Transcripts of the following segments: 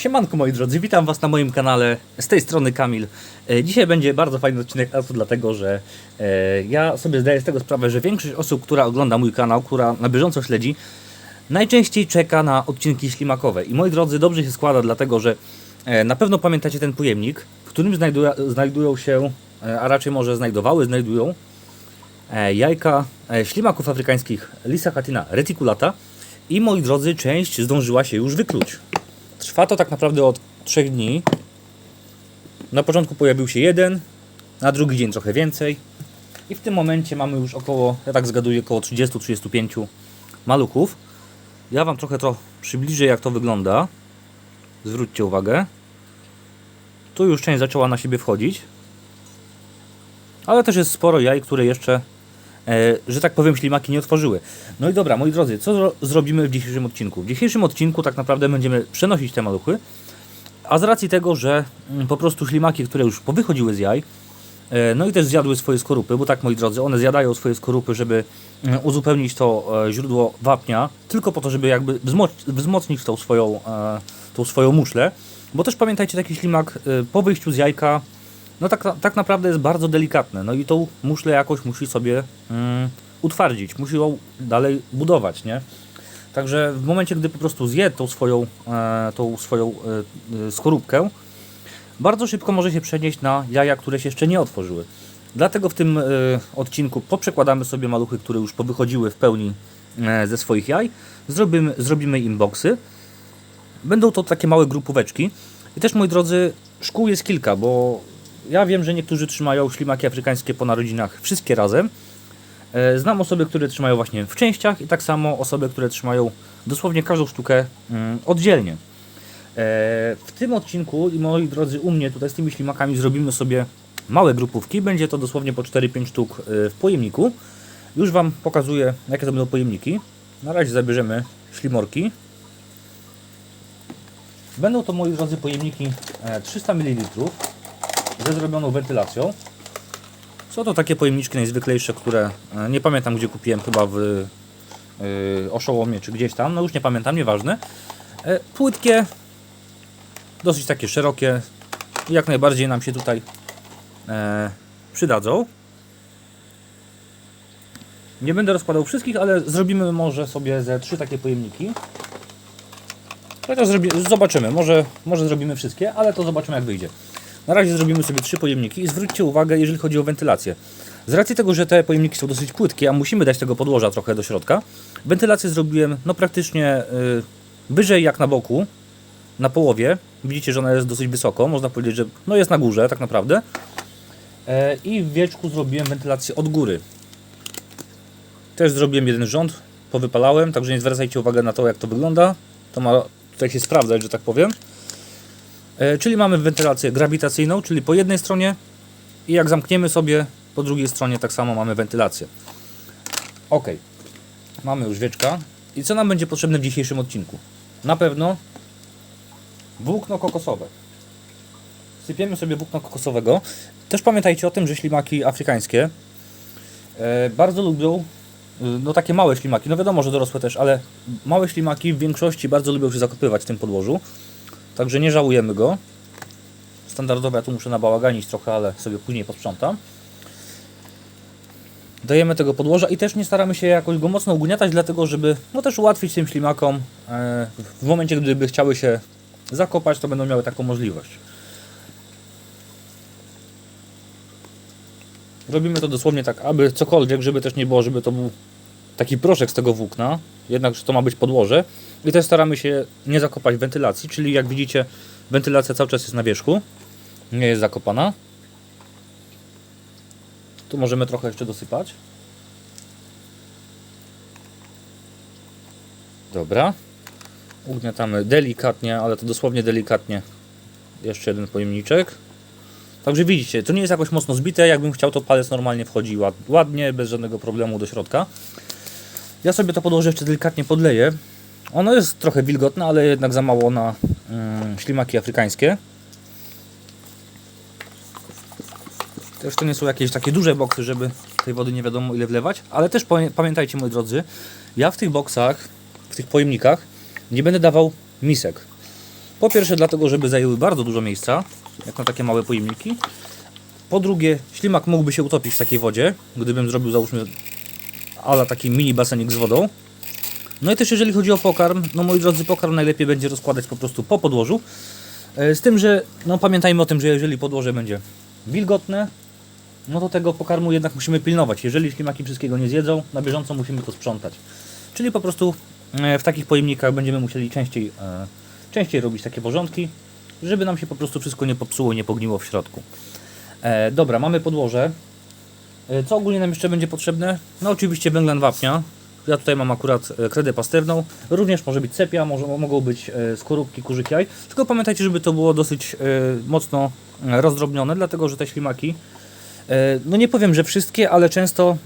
Siemanko moi drodzy, witam was na moim kanale, z tej strony Kamil. E, Dzisiaj będzie bardzo fajny odcinek, a to dlatego, że e, ja sobie zdaję z tego sprawę, że większość osób, która ogląda mój kanał, która na bieżąco śledzi, najczęściej czeka na odcinki ślimakowe. I moi drodzy, dobrze się składa, dlatego że e, na pewno pamiętacie ten pojemnik, w którym znajdują się, a raczej może znajdowały, znajdują jajka ślimaków afrykańskich Lisacatina reticulata i moi drodzy, część zdążyła się już wykluć. Trwa to tak naprawdę od 3 dni. Na początku pojawił się jeden, na drugi dzień trochę więcej. I w tym momencie mamy już około, ja tak zgaduję, około 30-35 maluchów. Ja Wam trochę to przybliżę, jak to wygląda. Zwróćcie uwagę. Tu już część zaczęła na siebie wchodzić. Ale też jest sporo jaj, które jeszcze, że tak powiem, ślimaki nie otworzyły. No i dobra, moi drodzy, co zro zrobimy w dzisiejszym odcinku? W dzisiejszym odcinku tak naprawdę będziemy przenosić te maluchy, a z racji tego, że mm, po prostu ślimaki, które już powychodziły z jaj, e, no i też zjadły swoje skorupy, bo tak moi drodzy, one zjadają swoje skorupy, żeby mm, uzupełnić to e, źródło wapnia, tylko po to, żeby jakby wzmoc wzmocnić tą swoją, e, tą swoją muszlę, bo też pamiętajcie, taki ślimak e, po wyjściu z jajka, no tak, tak naprawdę jest bardzo delikatne, no i tą muszlę jakoś musi sobie mm, utwardzić, musi ją dalej budować, nie? Także w momencie, gdy po prostu zje tą swoją, e, tą swoją e, e, skorupkę, bardzo szybko może się przenieść na jaja, które się jeszcze nie otworzyły. Dlatego w tym e, odcinku poprzekładamy sobie maluchy, które już powychodziły w pełni e, ze swoich jaj. Zrobimy, zrobimy im boksy. Będą to takie małe grupóweczki. I też, moi drodzy, szkół jest kilka, bo ja wiem, że niektórzy trzymają ślimaki afrykańskie po narodzinach wszystkie razem. E, Znam osoby, które trzymają właśnie w częściach i tak samo osoby, które trzymają dosłownie każdą sztukę mm, oddzielnie. E, W tym odcinku moi drodzy, u mnie tutaj z tymi ślimakami zrobimy sobie małe grupówki. Będzie to dosłownie po 4-5 sztuk e, w pojemniku. Już Wam pokazuję, jakie to będą pojemniki. Na razie zabierzemy ślimorki. Będą to, moi drodzy, pojemniki e, 300 ml ze zrobioną wentylacją. Są to takie pojemniczki najzwyklejsze, które e, nie pamiętam gdzie kupiłem, chyba w yy, Oszołomie czy gdzieś tam, no już nie pamiętam, nieważne. E, płytkie, dosyć takie szerokie jak najbardziej nam się tutaj e, przydadzą. Nie będę rozkładał wszystkich, ale zrobimy może sobie ze trzy takie pojemniki. Chociaż zrobi, zobaczymy, może, może zrobimy wszystkie, ale to zobaczymy jak wyjdzie. Na razie zrobimy sobie trzy pojemniki i zwróćcie uwagę, jeżeli chodzi o wentylację. Z racji tego, że te pojemniki są dosyć płytkie, a musimy dać tego podłoża trochę do środka, wentylację zrobiłem no praktycznie y, wyżej jak na boku, na połowie. Widzicie, że ona jest dosyć wysoko, można powiedzieć, że no jest na górze tak naprawdę. E, I w wieczku zrobiłem wentylację od góry. Też zrobiłem jeden rząd, powypalałem, także nie zwracajcie uwagi na to, jak to wygląda. To ma tutaj się sprawdzać, że tak powiem. E, Czyli mamy wentylację grawitacyjną, czyli po jednej stronie i jak zamkniemy sobie, po drugiej stronie tak samo mamy wentylację. Ok, mamy już wieczka. I co nam będzie potrzebne w dzisiejszym odcinku? Na pewno włókno kokosowe. Sypiemy sobie włókno kokosowego. Też pamiętajcie o tym, że ślimaki afrykańskie e, bardzo lubią y, no takie małe ślimaki, no wiadomo, że dorosłe też, ale małe ślimaki w większości bardzo lubią się zakopywać w tym podłożu. Także nie żałujemy go. Standardowo ja tu muszę nabałaganić trochę, ale sobie później posprzątam. Dajemy tego podłoża i też nie staramy się jakoś go mocno ugniatać, dlatego żeby no też ułatwić tym ślimakom e, w momencie, gdyby chciały się zakopać, to będą miały taką możliwość. Robimy to dosłownie tak, aby cokolwiek, żeby też nie było, żeby to był taki proszek z tego włókna, jednak że to ma być podłoże. I też staramy się nie zakopać wentylacji, czyli jak widzicie, wentylacja cały czas jest na wierzchu, nie jest zakopana. Tu możemy trochę jeszcze dosypać. Dobra. Ugniatamy delikatnie, ale to dosłownie delikatnie. Jeszcze jeden pojemniczek. Także widzicie, to nie jest jakoś mocno zbite. Jakbym chciał, to palec normalnie wchodzi ład- ładnie, bez żadnego problemu do środka. Ja sobie to podłożę jeszcze delikatnie podleję. Ono jest trochę wilgotne, ale jednak za mało na mm, ślimaki afrykańskie. Też to nie są jakieś takie duże boksy, żeby tej wody nie wiadomo ile wlewać. Ale też pamię- pamiętajcie, moi drodzy, ja w tych boksach, w tych pojemnikach nie będę dawał misek. Po pierwsze dlatego, żeby zajęły bardzo dużo miejsca, jak na takie małe pojemniki. Po drugie, ślimak mógłby się utopić w takiej wodzie, gdybym zrobił załóżmy ala taki mini basenik z wodą. No i też jeżeli chodzi o pokarm, no moi drodzy, pokarm najlepiej będzie rozkładać po prostu po podłożu. E, Z tym, że no pamiętajmy o tym, że jeżeli podłoże będzie wilgotne, no to tego pokarmu jednak musimy pilnować. Jeżeli ślimaki wszystkiego nie zjedzą, na bieżąco musimy to sprzątać. Czyli po prostu e, w takich pojemnikach będziemy musieli częściej, e, częściej robić takie porządki, żeby nam się po prostu wszystko nie popsuło, nie pogniło w środku. Dobra, mamy podłoże. Co ogólnie nam jeszcze będzie potrzebne? No oczywiście węglan wapnia. Ja tutaj mam akurat e, kredę pastewną. Również może być sepia, może, mogą być e, skorupki kurzyk jaj. Tylko pamiętajcie, żeby to było dosyć e, mocno rozdrobnione, dlatego że te ślimaki, no nie powiem, że wszystkie, ale często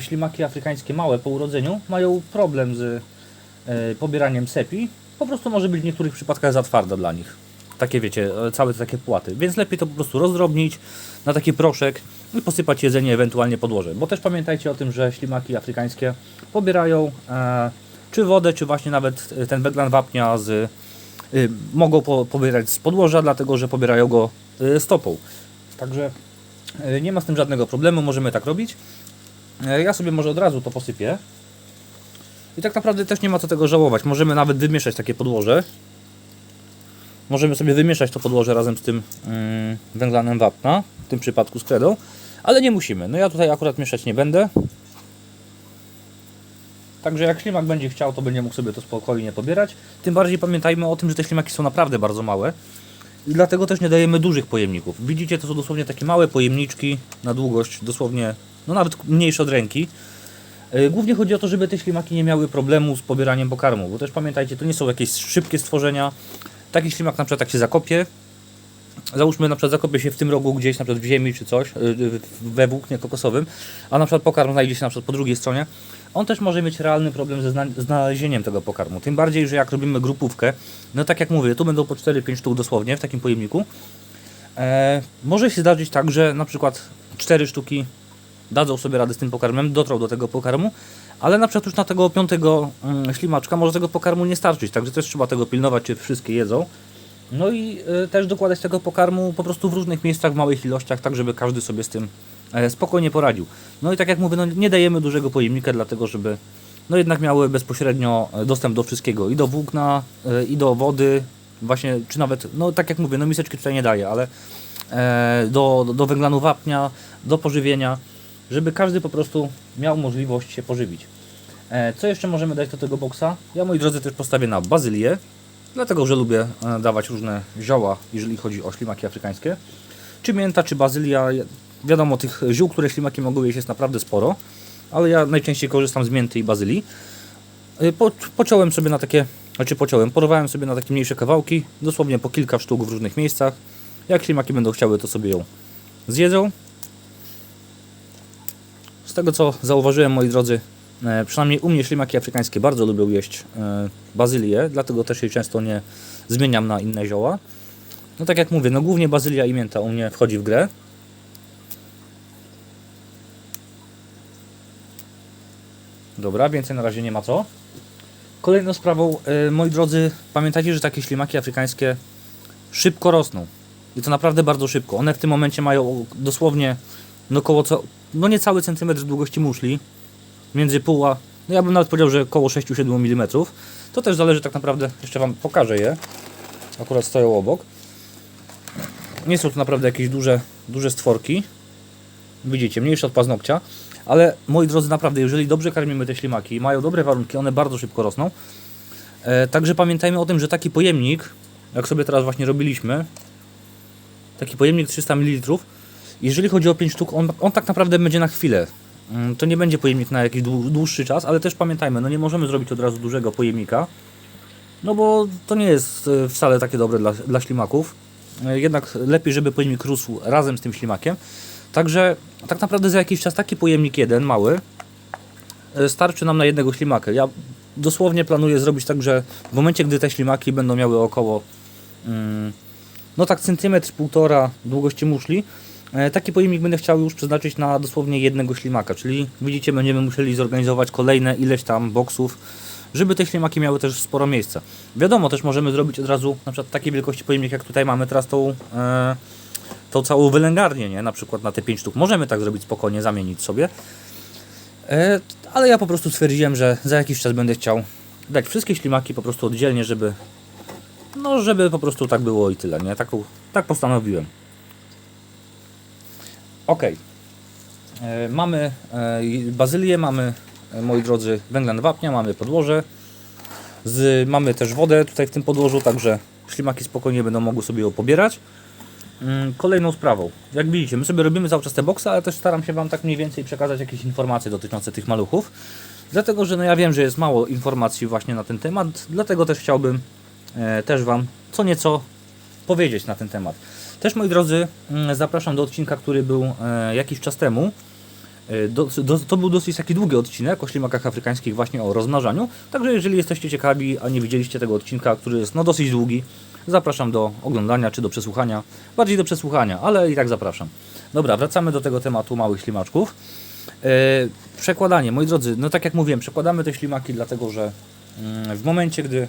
ślimaki afrykańskie małe po urodzeniu mają problem z pobieraniem sepi. Po prostu może być w niektórych przypadkach za twarda dla nich. Takie wiecie, całe takie płaty. Więc lepiej to po prostu rozdrobnić na taki proszek i posypać jedzenie, ewentualnie podłoże. Bo też pamiętajcie o tym, że ślimaki afrykańskie pobierają e, czy wodę, czy właśnie nawet e, ten węglan wapnia z, y, mogą po, pobierać z podłoża, dlatego że pobierają go y, stopą. Także y, nie ma z tym żadnego problemu, możemy tak robić. Ja sobie może od razu to posypię. I tak naprawdę też nie ma co tego żałować. Możemy nawet wymieszać takie podłoże. Możemy sobie wymieszać to podłoże razem z tym mm, węglanem wapna, w tym przypadku z kredą, ale nie musimy. No ja tutaj akurat mieszać nie będę. Także jak ślimak będzie chciał, to będzie mógł sobie to spokojnie pobierać. Tym bardziej pamiętajmy o tym, że te ślimaki są naprawdę bardzo małe. I dlatego też nie dajemy dużych pojemników. Widzicie, to są dosłownie takie małe pojemniczki na długość, dosłownie, no nawet mniejsze od ręki. Yy, Głównie chodzi o to, żeby te ślimaki nie miały problemu z pobieraniem pokarmu, bo też pamiętajcie, to nie są jakieś szybkie stworzenia. Taki ślimak na przykład jak się zakopie, załóżmy na przykład zakopie się w tym rogu gdzieś na przykład w ziemi czy coś, yy, we włóknie kokosowym, a na przykład pokarm znajdzie się na przykład po drugiej stronie, on też może mieć realny problem ze zna- znalezieniem tego pokarmu. Tym bardziej, że jak robimy grupówkę, no tak jak mówię, tu będą po 4-5 sztuk dosłownie w takim pojemniku. E, może się zdarzyć tak, że na przykład 4 sztuki dadzą sobie radę z tym pokarmem, dotrą do tego pokarmu, ale na przykład już na tego piątego mm, ślimaczka może tego pokarmu nie starczyć, także też trzeba tego pilnować, czy wszystkie jedzą. No i e, też dokładać tego pokarmu po prostu w różnych miejscach, w małych ilościach, tak żeby każdy sobie z tym e, spokojnie poradził. No i tak jak mówię, no nie dajemy dużego pojemnika, dlatego żeby no jednak miały bezpośrednio e, dostęp do wszystkiego, i do włókna, e, i do wody, właśnie, czy nawet, no tak jak mówię, no miseczki tutaj nie daję, ale do, do węglanu wapnia, do pożywienia, żeby każdy po prostu miał możliwość się pożywić. E, Co jeszcze możemy dać do tego boksa? Ja moi drodzy też postawię na bazylię, dlatego że lubię e, dawać różne zioła, jeżeli chodzi o ślimaki afrykańskie. Czy mięta, czy bazylia. Wiadomo, tych ziół, które ślimaki mogą jeść jest naprawdę sporo, ale ja najczęściej korzystam z mięty i bazylii. E, Po, pociąłem sobie na takie, znaczy pociąłem, porwałem sobie na takie mniejsze kawałki, dosłownie po kilka sztuk w różnych miejscach. Jak ślimaki będą chciały, to sobie ją zjedzą. Z tego co zauważyłem, moi drodzy, e, przynajmniej u mnie ślimaki afrykańskie bardzo lubią jeść e, bazylię, dlatego też jej często nie zmieniam na inne zioła. No tak jak mówię, no głównie bazylia i mięta u mnie wchodzi w grę. Dobra, więcej na razie nie ma co. Kolejną sprawą, e, moi drodzy, pamiętajcie, że takie ślimaki afrykańskie szybko rosną. I to naprawdę bardzo szybko. One w tym momencie mają dosłownie no około co, no niecały centymetr długości muszli. Między pół no ja bym nawet powiedział, że około 6-7 mm. To też zależy tak naprawdę, jeszcze Wam pokażę je. Akurat stoją obok. Nie są to naprawdę jakieś duże, duże stworki. Widzicie, mniejsze od paznokcia. Ale moi drodzy, naprawdę, jeżeli dobrze karmimy te ślimaki, mają dobre warunki, one bardzo szybko rosną. E, także pamiętajmy o tym, że taki pojemnik, jak sobie teraz właśnie robiliśmy, taki pojemnik 300 ml, jeżeli chodzi o 5 sztuk, on, on tak naprawdę będzie na chwilę. Mm, To nie będzie pojemnik na jakiś dłu- dłuższy czas, ale też pamiętajmy, no nie możemy zrobić od razu dużego pojemnika, no bo to nie jest e, wcale takie dobre dla, dla ślimaków. E, Jednak lepiej, żeby pojemnik rósł razem z tym ślimakiem. Także tak naprawdę za jakiś czas taki pojemnik jeden, mały, e, starczy nam na jednego ślimaka. Ja dosłownie planuję zrobić tak, że w momencie, gdy te ślimaki będą miały około mm, no tak centymetr, półtora długości muszli, taki pojemnik będę chciał już przeznaczyć na dosłownie jednego ślimaka, czyli widzicie, będziemy musieli zorganizować kolejne ileś tam boksów, żeby te ślimaki miały też sporo miejsca. Wiadomo, też możemy zrobić od razu na przykład takiej wielkości pojemnik, jak tutaj mamy teraz tą, e, tą całą wylęgarnię, nie? Na przykład na te 5 sztuk. Możemy tak zrobić spokojnie, zamienić sobie. E, ale ja po prostu stwierdziłem, że za jakiś czas będę chciał dać wszystkie ślimaki po prostu oddzielnie, żeby no, żeby po prostu tak było i tyle, nie? Taką, tak postanowiłem. Ok. E, mamy e, bazylię, mamy, e, moi drodzy, węglan wapnia, mamy podłoże. Z, mamy też wodę tutaj w tym podłożu, także ślimaki spokojnie będą mogły sobie ją pobierać. Mm, Kolejną sprawą, jak widzicie, my sobie robimy cały czas te boksy, ale też staram się Wam tak mniej więcej przekazać jakieś informacje dotyczące tych maluchów. Dlatego, że no ja wiem, że jest mało informacji właśnie na ten temat, dlatego też chciałbym e, też Wam co nieco powiedzieć na ten temat. Też moi drodzy, mm, zapraszam do odcinka, który był e, jakiś czas temu. E, Do, do, to był dosyć taki długi odcinek o ślimakach afrykańskich, właśnie o rozmnażaniu. Także jeżeli jesteście ciekawi, a nie widzieliście tego odcinka, który jest no dosyć długi, zapraszam do oglądania czy do przesłuchania. Bardziej do przesłuchania, ale i tak zapraszam. Dobra, wracamy do tego tematu małych ślimaczków. E, przekładanie, moi drodzy, no tak jak mówiłem, przekładamy te ślimaki, dlatego że mm, w momencie, gdy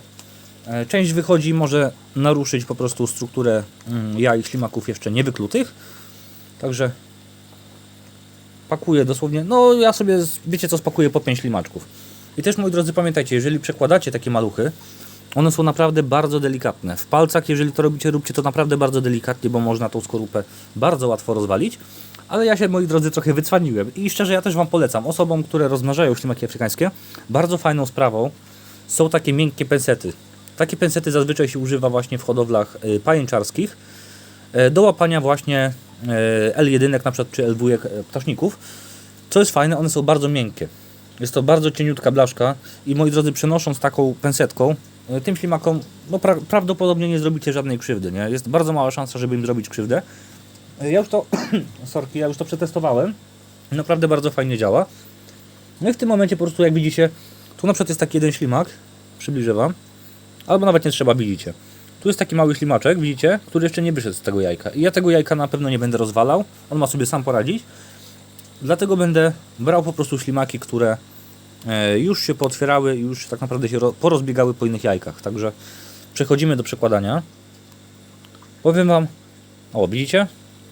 część wychodzi, może naruszyć po prostu strukturę mm, jaj ślimaków jeszcze niewyklutych. Także pakuję dosłownie, no ja sobie, wiecie co, spakuję po 5 ślimaczków. I też moi drodzy pamiętajcie, jeżeli przekładacie takie maluchy, one są naprawdę bardzo delikatne. W palcach, jeżeli to robicie, róbcie to naprawdę bardzo delikatnie, bo można tą skorupę bardzo łatwo rozwalić. Ale ja się, moi drodzy, trochę wycwaniłem. I szczerze, ja też Wam polecam. Osobom, które rozmnażają ślimaki afrykańskie, bardzo fajną sprawą są takie miękkie pensety. Takie pensety zazwyczaj się używa właśnie w hodowlach y, pajęczarskich e, do łapania właśnie e, L1 na przykład czy L2 e, ptaszników. Co jest fajne, one są bardzo miękkie. Jest to bardzo cieniutka blaszka i moi drodzy, przenosząc taką pensetką, tym ślimakom no, pra prawdopodobnie nie zrobicie żadnej krzywdy. Nie? Jest bardzo mała szansa, żeby im zrobić krzywdę. Ja już to, sorki, ja już to przetestowałem. Naprawdę bardzo fajnie działa. No i w tym momencie po prostu jak widzicie, tu na przykład jest taki jeden ślimak, przybliżę Wam, albo nawet nie trzeba, widzicie. Tu jest taki mały ślimaczek, widzicie, który jeszcze nie wyszedł z tego jajka. I ja tego jajka na pewno nie będę rozwalał, on ma sobie sam poradzić. Dlatego będę brał po prostu ślimaki, które e, już się pootwierały już tak naprawdę się ro- porozbiegały po innych jajkach. Także przechodzimy do przekładania. Powiem Wam, o widzicie,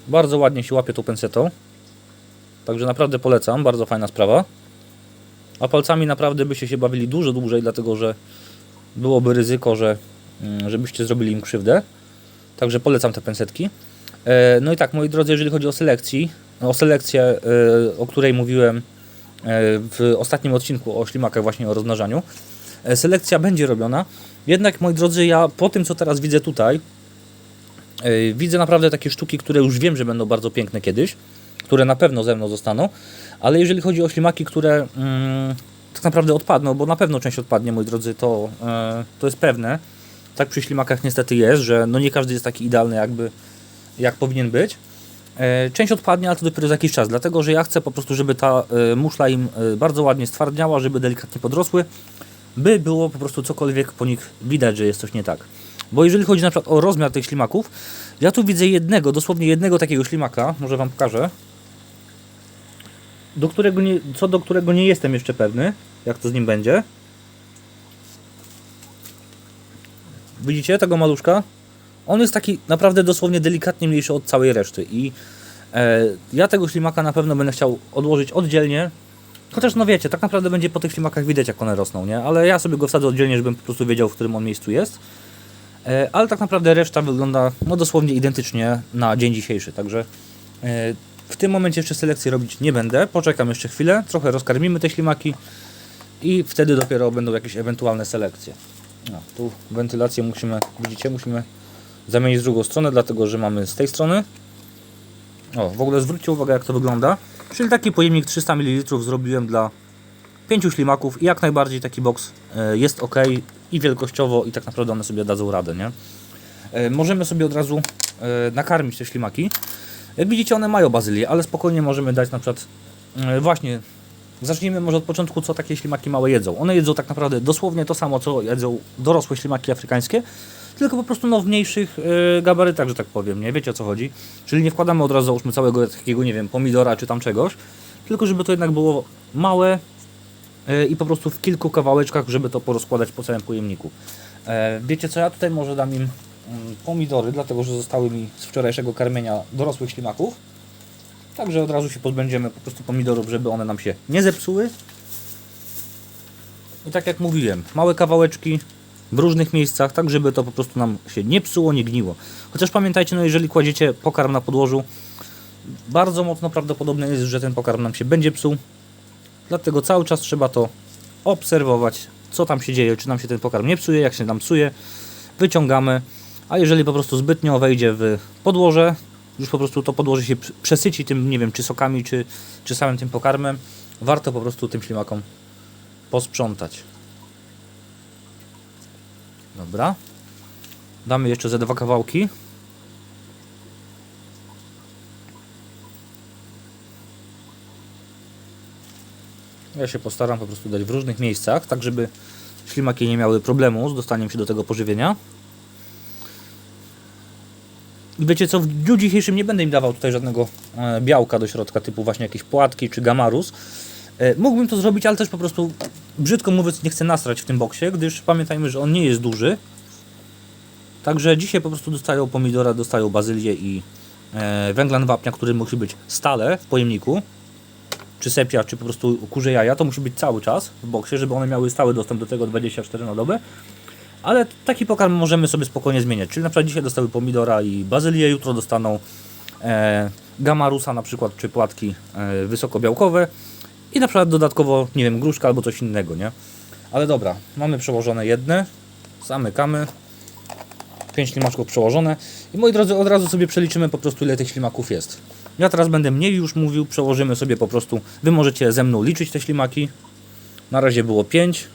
bardzo ładnie się łapie tą pensetą. Także naprawdę polecam, bardzo fajna sprawa. A palcami naprawdę byście się bawili dużo dłużej, dlatego że byłoby ryzyko, że mm, żebyście zrobili im krzywdę. Także polecam te pensetki. E, No i tak, moi drodzy, jeżeli chodzi o selekcji, o selekcję, e, o której mówiłem e, w ostatnim odcinku o ślimakach, właśnie o rozmnażaniu, selekcja będzie robiona. Jednak, moi drodzy, ja po tym, co teraz widzę tutaj, widzę naprawdę takie sztuki, które już wiem, że będą bardzo piękne kiedyś, które na pewno ze mną zostaną, ale jeżeli chodzi o ślimaki, które mm, tak naprawdę odpadną, bo na pewno część odpadnie, moi drodzy, to, e, to jest pewne. Tak przy ślimakach niestety jest, że no nie każdy jest taki idealny jakby jak powinien być. E, Część odpadnie, ale to dopiero za jakiś czas, dlatego że ja chcę po prostu, żeby ta e, muszla im bardzo ładnie stwardniała, żeby delikatnie podrosły, by było po prostu cokolwiek po nich widać, że jest coś nie tak. Bo jeżeli chodzi na przykład o rozmiar tych ślimaków, ja tu widzę jednego, dosłownie jednego takiego ślimaka, może Wam pokażę, do którego nie, co do którego nie jestem jeszcze pewny, jak to z nim będzie. Widzicie tego maluszka? On jest taki naprawdę dosłownie delikatnie mniejszy od całej reszty i e, ja tego ślimaka na pewno będę chciał odłożyć oddzielnie. Chociaż no wiecie, tak naprawdę będzie po tych ślimakach widać jak one rosną, nie? Ale ja sobie go wsadzę oddzielnie, żebym po prostu wiedział w którym on miejscu jest. E, ale tak naprawdę reszta wygląda no dosłownie identycznie na dzień dzisiejszy, także e, w tym momencie jeszcze selekcji robić nie będę. Poczekam jeszcze chwilę, trochę rozkarmimy te ślimaki i wtedy dopiero będą jakieś ewentualne selekcje. No, tu wentylację musimy, widzicie, musimy zamienić w drugą stronę, dlatego że mamy z tej strony. O, w ogóle zwróćcie uwagę jak to wygląda. Czyli taki pojemnik 300 ml zrobiłem dla pięciu ślimaków i jak najbardziej taki boks e, jest ok i wielkościowo i tak naprawdę one sobie dadzą radę, nie? E, Możemy sobie od razu e, nakarmić te ślimaki. Jak widzicie one mają bazylię, ale spokojnie możemy dać na przykład e, właśnie Zacznijmy może od początku, co takie ślimaki małe jedzą. One jedzą tak naprawdę dosłownie to samo, co jedzą dorosłe ślimaki afrykańskie, tylko po prostu no, w mniejszych e, gabarytach, że tak powiem, nie? Wiecie o co chodzi? Czyli nie wkładamy od razu, załóżmy, całego takiego, nie wiem, pomidora czy tam czegoś, tylko żeby to jednak było małe, e, i po prostu w kilku kawałeczkach, żeby to porozkładać po całym pojemniku. E, Wiecie co, ja tutaj może dam im pomidory, dlatego że zostały mi z wczorajszego karmienia dorosłych ślimaków. Także od razu się pozbędziemy po prostu pomidorów, żeby one nam się nie zepsuły. I tak jak mówiłem, małe kawałeczki w różnych miejscach, tak żeby to po prostu nam się nie psuło, nie gniło. Chociaż pamiętajcie, no jeżeli kładziecie pokarm na podłożu, bardzo mocno prawdopodobne jest, że ten pokarm nam się będzie psuł. Dlatego cały czas trzeba to obserwować, co tam się dzieje, czy nam się ten pokarm nie psuje, jak się nam psuje, wyciągamy, a jeżeli po prostu zbytnio wejdzie w podłoże, już po prostu to podłoże się pr- przesyci tym, nie wiem, czy sokami, czy, czy samym tym pokarmem, warto po prostu tym ślimakom posprzątać. Dobra. Damy jeszcze ze dwa kawałki. Ja się postaram po prostu dać w różnych miejscach, tak żeby ślimaki nie miały problemu z dostaniem się do tego pożywienia. Wiecie co, w dniu dzisiejszym nie będę im dawał tutaj żadnego e, białka do środka, typu właśnie jakieś płatki czy gamarus. E, mógłbym to zrobić, ale też po prostu, brzydko mówiąc, nie chcę nasrać w tym boksie, gdyż pamiętajmy, że on nie jest duży. Także dzisiaj po prostu dostają pomidora, dostają bazylię i e, węglan wapnia, który musi być stale w pojemniku czy sepia, czy po prostu kurze jaja, to musi być cały czas w boksie, żeby one miały stały dostęp do tego 24 na dobę. Ale taki pokarm możemy sobie spokojnie zmieniać. Czyli na przykład dzisiaj dostały pomidora i bazylię, jutro dostaną e, gamarusa na przykład, czy płatki e, wysokobiałkowe i na przykład dodatkowo, nie wiem, gruszka albo coś innego, nie? Ale dobra, mamy przełożone jedne, zamykamy. 5 ślimaczków przełożone. I moi drodzy, od razu sobie przeliczymy po prostu ile tych ślimaków jest. Ja teraz będę mniej już mówił, przełożymy sobie po prostu. Wy możecie ze mną liczyć te ślimaki. Na razie było 5.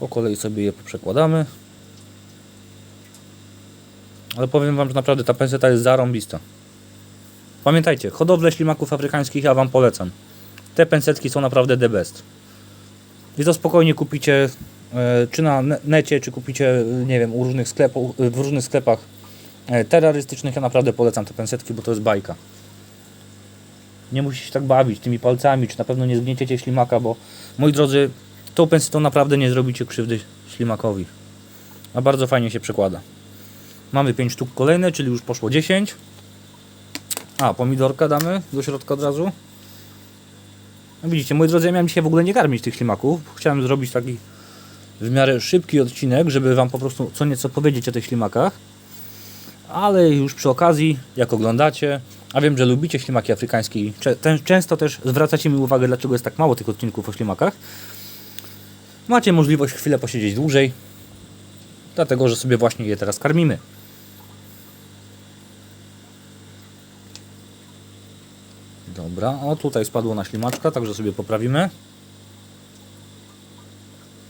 Po kolei sobie je przekładamy. Ale powiem Wam, że naprawdę ta penseta jest zarąbista. Pamiętajcie, hodowlę ślimaków afrykańskich ja Wam polecam. Te pensetki są naprawdę the best. I to spokojnie kupicie e, czy na ne- necie, czy kupicie, e, nie wiem, u różnych sklepów, w różnych sklepach e, terrorystycznych. Ja naprawdę polecam te pensetki, bo to jest bajka. Nie musicie się tak bawić tymi palcami, czy na pewno nie zgnieciecie ślimaka, bo moi drodzy, tą pensetą naprawdę nie zrobicie krzywdy ślimakowi. A bardzo fajnie się przekłada. Mamy 5 sztuk kolejne, czyli już poszło 10. A, pomidorka damy do środka od razu. No widzicie, moi drodzy, ja miałem dzisiaj w ogóle nie karmić tych ślimaków. Chciałem zrobić taki w miarę szybki odcinek, żeby Wam po prostu co nieco powiedzieć o tych ślimakach. Ale już przy okazji, jak oglądacie, a wiem, że lubicie ślimaki afrykańskie i często też zwracacie mi uwagę, dlaczego jest tak mało tych odcinków o ślimakach. Macie możliwość chwilę posiedzieć dłużej, dlatego że sobie właśnie je teraz karmimy. Dobra, o tutaj spadło na ślimaczka, także sobie poprawimy.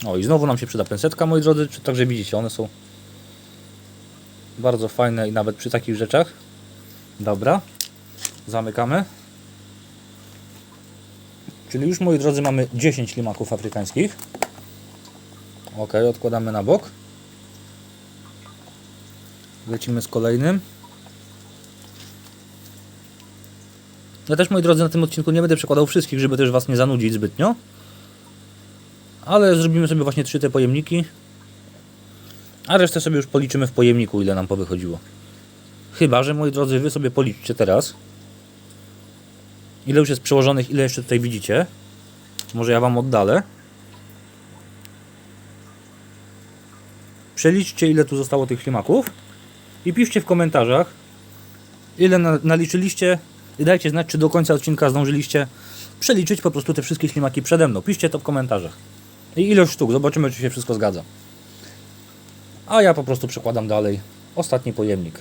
O i znowu nam się przyda pensetka, moi drodzy, także widzicie, one są bardzo fajne i nawet przy takich rzeczach. Dobra, zamykamy. Czyli już, moi drodzy, mamy 10 ślimaków afrykańskich. Ok, odkładamy na bok. Lecimy z kolejnym. Ja też, moi drodzy, na tym odcinku nie będę przekładał wszystkich, żeby też Was nie zanudzić zbytnio. Ale zrobimy sobie właśnie trzy te pojemniki. A resztę sobie już policzymy w pojemniku, ile nam powychodziło. Chyba, że moi drodzy, Wy sobie policzcie teraz. Ile już jest przełożonych, ile jeszcze tutaj widzicie. Może ja Wam oddalę. Przeliczcie, ile tu zostało tych ślimaków. I piszcie w komentarzach, ile na, naliczyliście i dajcie znać, czy do końca odcinka zdążyliście przeliczyć po prostu te wszystkie ślimaki przede mną. Piszcie to w komentarzach. I ilość sztuk, zobaczymy, czy się wszystko zgadza. A ja po prostu przekładam dalej ostatni pojemnik.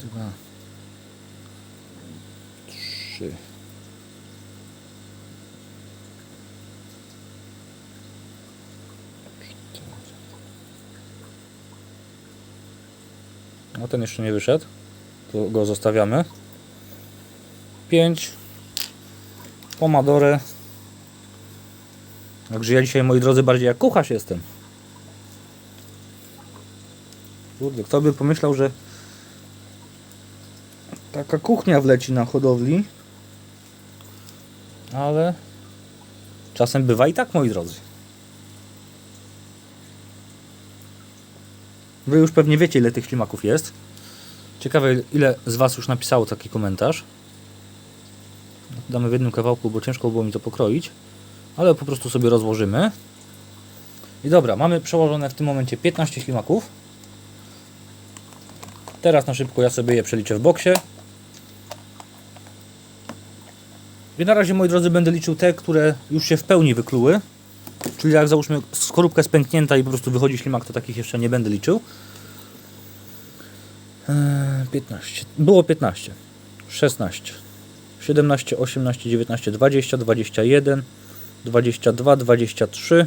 Dwa, No ten jeszcze nie wyszedł. To go zostawiamy. 5 pomadorę. Także ja dzisiaj, moi drodzy, bardziej jak kucharz jestem. Kurde, kto by pomyślał, że taka kuchnia wleci na hodowli. ale czasem bywa i tak, moi drodzy. Wy już pewnie wiecie, ile tych ślimaków jest. Ciekawe, ile z Was już napisało taki komentarz. Damy w jednym kawałku, bo ciężko było mi to pokroić. Ale po prostu sobie rozłożymy. I dobra, mamy przełożone w tym momencie 15 ślimaków. Teraz na szybko ja sobie je przeliczę w boksie. I na razie, moi drodzy, będę liczył te, które już się w pełni wykluły. Czyli jak załóżmy skorupka jest pęknięta i po prostu wychodzi ślimak, to takich jeszcze nie będę liczył. Eee, 15. Było 15. 16. 17, 18, 19, 20, 21, 22, 23.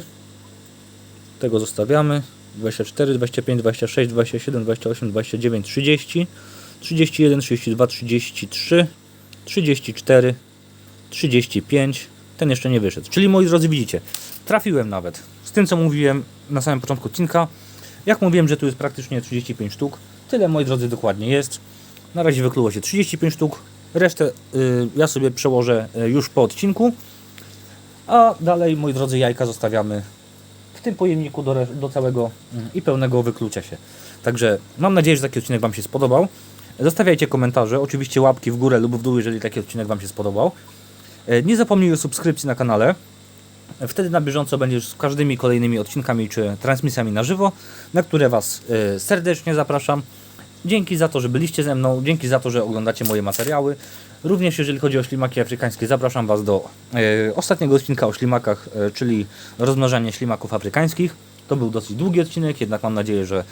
Tego zostawiamy. 24, 25, 26, 27, 28, 29, 30, 31, 32, 33, 34, 35. Ten jeszcze nie wyszedł. Czyli moi drodzy, widzicie, trafiłem nawet z tym, co mówiłem na samym początku odcinka. Jak mówiłem, że tu jest praktycznie 35 sztuk, tyle moi drodzy dokładnie jest. Na razie wykluło się 35 sztuk. Resztę y, ja sobie przełożę y, już po odcinku. A dalej, moi drodzy, jajka zostawiamy w tym pojemniku do, do całego mm, i pełnego wyklucia się. Także mam nadzieję, że taki odcinek Wam się spodobał. Zostawiajcie komentarze, oczywiście łapki w górę lub w dół, jeżeli taki odcinek Wam się spodobał. E, Nie zapomnij o subskrypcji na kanale. Wtedy na bieżąco będziesz z każdymi kolejnymi odcinkami czy transmisjami na żywo, na które Was e, serdecznie zapraszam. Dzięki za to, że byliście ze mną, dzięki za to, że oglądacie moje materiały. Również jeżeli chodzi o ślimaki afrykańskie, zapraszam Was do e, ostatniego odcinka o ślimakach, e, czyli rozmnażanie ślimaków afrykańskich. To był dosyć długi odcinek, jednak mam nadzieję, że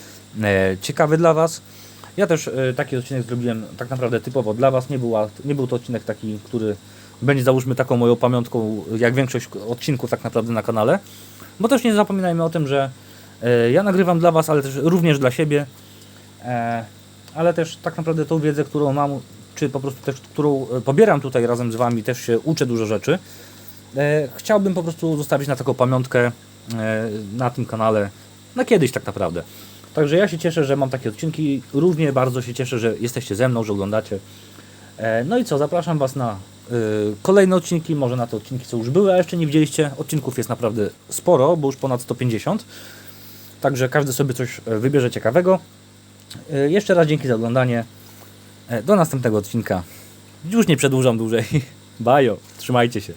ciekawy dla Was. Ja też taki odcinek zrobiłem tak naprawdę typowo dla Was. Nie, była, nie był to odcinek taki, który będzie załóżmy taką moją pamiątką, jak większość odcinków tak naprawdę na kanale. Bo też nie zapominajmy o tym, że e, ja nagrywam dla Was, ale też również dla siebie. E, ale też tak naprawdę tą wiedzę, którą mam, czy po prostu też, którą e, pobieram tutaj razem z Wami, też się uczę dużo rzeczy. Chciałbym po prostu zostawić na taką pamiątkę na tym kanale, na kiedyś tak naprawdę. Także ja się cieszę, że mam takie odcinki. Równie bardzo się cieszę, że jesteście ze mną, że oglądacie. No i co, zapraszam Was na kolejne odcinki, może na te odcinki, co już były, a jeszcze nie widzieliście. Odcinków jest naprawdę sporo, bo już ponad 150. Także każdy sobie coś e, wybierze ciekawego. E, Jeszcze raz dzięki za oglądanie. E, Do następnego odcinka. Już nie przedłużam dłużej. Bajo, trzymajcie się.